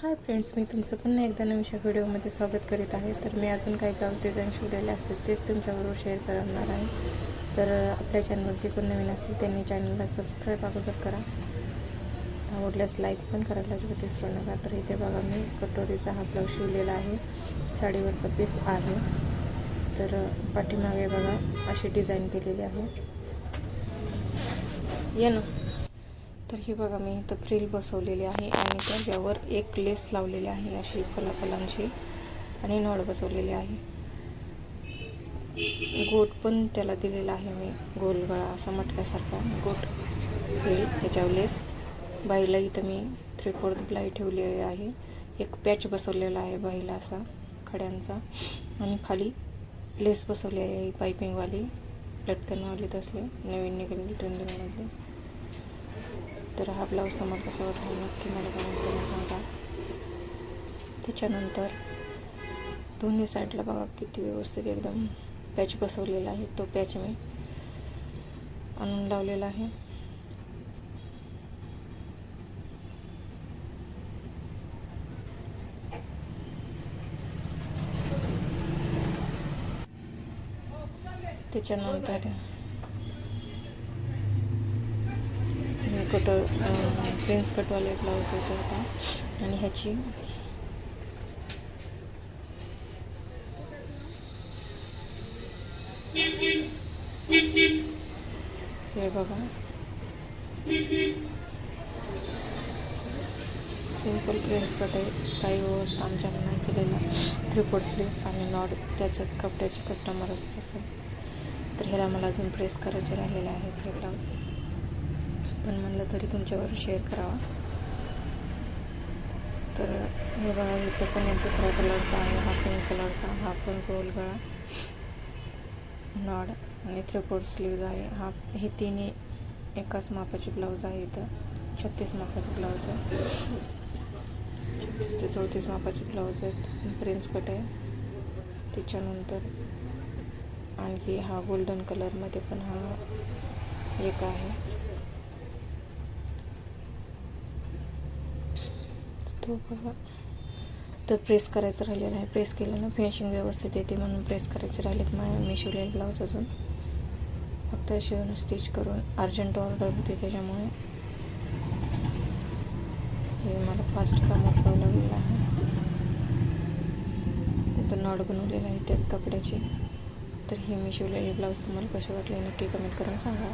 Hi friends मी तुमचं पुन्हा एकदा नवीनशा व्हिडिओमध्ये स्वागत करीत आहे. तर मी अजून काही ब्लाऊज डिझाईन शिवलेले असतील तेच तुमच्याबरोबर शेअर करणार आहे. तर आपल्या चॅनलवर जे कोण नवीन असतील त्यांनी चॅनलला सबस्क्राईब अगोदर करा. आवडल्यास लाईक पण करायला अजिबात विसरू नका. तर इथे बघा मी कटोरीचा हा ब्लाऊज शिवलेला आहे. साडीवरचा पीस आहे. तर पाठीमागे बघा अशी डिझाईन केलेली आहे. ये ना. तर ही बघा मी इथं फ्रिल बसवलेली आहे आणि त्याच्यावर एक लेस लावलेली आहे अशी फलाफलांची आणि नळ बसवलेली आहे. गोट पण त्याला दिलेला आहे मी गोलगळा असा मटक्यासारखा गोट फ्रिल त्याच्यावर लेस. बाईला इथं मी थ्री फोर्थ ब्लाई ठेवलेली आहे. एक पॅच बसवलेला आहे बाईला असा खड्यांचा. आणि खाली लेस बसवली आहे पायपिंगवाली लटकनवाली तसले नवीन निघालेली ट्रेंडिंगमधले तर हा ब्लाऊज तुम्हाला कसा वाटला नक्की मला कमेंट करून सांगा. त्याच्यानंतर दोन्ही साईडला बघा किती व्यवस्थित एकदम पॅच बसवलेला आहे. तो पॅच मी आणून लावलेला आहे. त्याच्यानंतर हे कट प्रिन्स कटवाले ब्लाऊज येतो आता आणि ह्याची हे बघा. सिंपल प्रिन्स कट आहे काही वर आमच्याकडे नाही केलेला. थ्री फोर स्लीव्स आणि नॉट त्याच्याच कपड्याचे कस्टमर असतात. असं तर ह्याला मला अजून प्रेस करायचे राहिलेले आहेत हे ब्लाऊज पण म्हणलं तरी तुमच्यावर शेअर करावा. तर हे बघा इथं पण एक दुसरा कलरचा आहे. हा पिंक कलरचा हा पण गोल गळा. नॉड आणि त्रिकोट स्लीव्ज आहे. हा हे तिन्ही एकाच मापाचे ब्लाऊज आहे इथं. छत्तीस मापाचे ब्लाऊज आहे. छत्तीस ते चौतीस मापाचे ब्लाऊज आहेत. प्रिन्स कट आहे? त्याच्यानंतर आणखी हा गोल्डन कलरमध्ये पण हा एक आहे. तो बघा तर प्रेस करायचं राहिलेलं आहे. प्रेस केलं ना फिनिशिंग व्यवस्थित येते म्हणून प्रेस करायचं राहिले मा मी शिवलेलं ब्लाऊज अजून. फक्त शिवून स्टिच करून अर्जंट ऑर्डर होती त्याच्यामुळे. हे मला फास्ट काम वापरावं लागलेलं आहे. तर नॉड बनवलेलं आहे त्याच कपड्याचे. तर हे मी शिवलेले ब्लाऊज तुम्हाला कसे वाटले नक्की कमेंट करून सांगा.